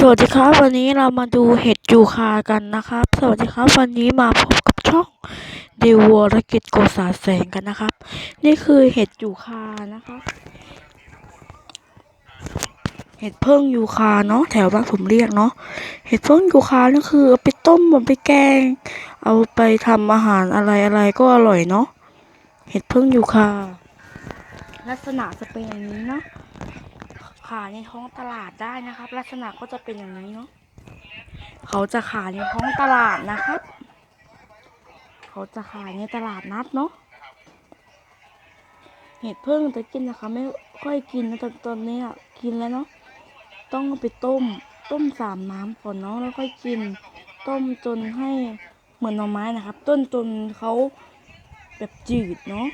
สวัสดีครับ วันนี้เรามาดูเห็ดยูคากันนะครับ สวัสดีครับวันนี้มาพบกับช่องดิววรกิจโกษาแสงกันนะครับ นี่คือเห็ดยูคานะครับเห็ดเพิ่งยูคาเนาะแถวบ้านผมเรียกเนาะเห็ดเพิ่งยูคานี่คือเอาไปต้มเอาไปแกง เอาไปทำอาหารอะไรอะไรก็อร่อยเนาะเห็ดเพิ่งยูคา ลักษณะจะเป็นอย่างนี้เนาะ ขายในท้องตลาดได้นะครับ ลักษณะก็จะเป็นอย่างนี้เนาะเขาจะขายในท้องตลาดนะครับ เขาจะขายในตลาดนัดเนาะเห็ดเพิ่งจะกินนะคะ ไม่ค่อยกินนะตอนตอนนี้อะกินแล้วเนาะต้องไปต้ม ต้มสามน้ำก่อนเนาะแล้วค่อยกิน ต้มจนให้เหมือนหน่อไม้นะครับ ต้นจนเขาแบบจืดเนาะ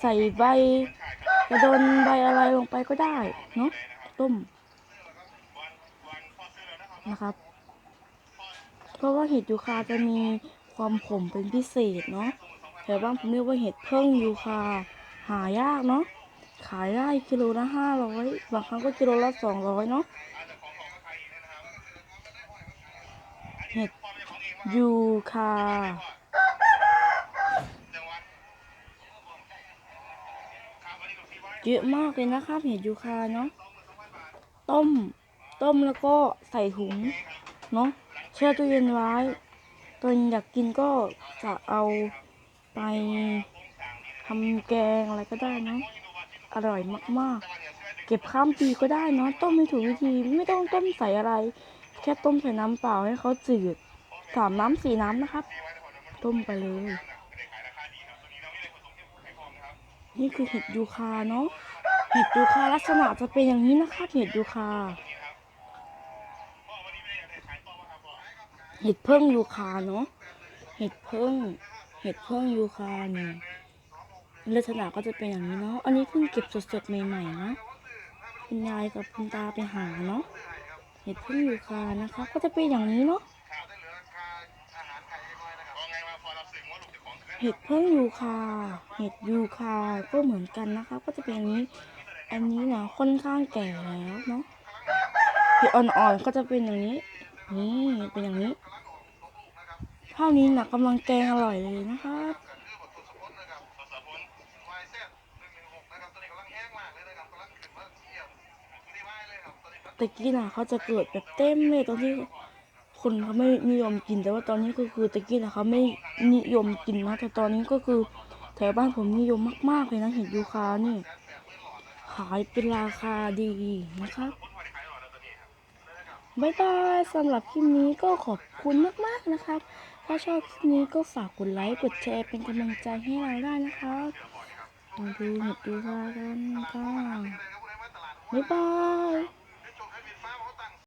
ใส่ใบ กระดนใบอะไรลงไปก็ได้เนาะต้มนะครับ เพราะว่าเห็ดยูคาจะมีความขมเป็นพิเศษเนาะแถวบ้านผมเรียกว่าเห็ดเพิ่งยูคาหายากเนาะขายได้กิโลละห้าร้อยบางครั้งก็กิโลละสองร้อยเนาะเห็ดยูคา เยอะมากเลยนะครับเห็ดยูคาเนาะต้ม ต้มแล้วก็ใส่ถุงเนาะแช่ตู้เย็นไว้ตอนอยากกินก็จะเอาไปทำแกงอะไรก็ได้เนาะอร่อยมากๆ เก็บข้ามปีก็ได้เนาะต้มไม่ถูกวิธีไม่ต้องต้มใส่อะไร แค่ต้มใส่น้ำเปล่าให้เขาจืดสามน้ำสี่น้ำนะครับ ต้มไปเลย นี่คือเห็ดยูคาเนาะ เห็ดยูคาลักษณะจะเป็นอย่างนี้นะคะ เห็ดยูคา เห็ดเพิ่งยูคาเนาะ เห็ดเพิ่ง เห็ดเพิ่งยูคาเนี่ยลักษณะก็จะเป็นอย่างนี้เนาะ อันนี้เพิ่งเก็บสดๆใหม่ๆนะ คุณยายกับคุณตาไปหาเนาะ เห็ดเพิ่งยูคานะคะ ก็จะเป็นอย่างนี้เนาะ เห็ดเพิ่งยูคาเห็ดยูคาก็เหมือนกันนะคะ ก็จะเป็นอย่างนี้ อันนี้นะค่อนข้างแก่แล้วเนาะเห็ดอ่อนๆก็จะเป็นอย่างนี้ นี่เป็นอย่างนี้เท่านี้นะกำลังแกงอร่อยเลยนะครับตะกี้นะเขาจะเกิดแบบเต็มเลยตอนที่ คนเขาไม่นิยมกิน แต่ว่าตอนนี้ก็คือตะกี้น่ะเขาไม่นิยมกินนะแต่ตอนนี้ก็คือแถวบ้านผมนิยมมากๆเลยนะเห็ดยูคานี่ขายเป็นราคาดีนะครับบายบายสำหรับคลิปนี้ก็ขอบคุณมากๆนะครับ ถ้าชอบคลิปนี้ก็ฝากกดไลค์กดแชร์เป็นกำลังใจให้เราได้นะครับมาดูเห็ดยูคากันค่ะบายบาย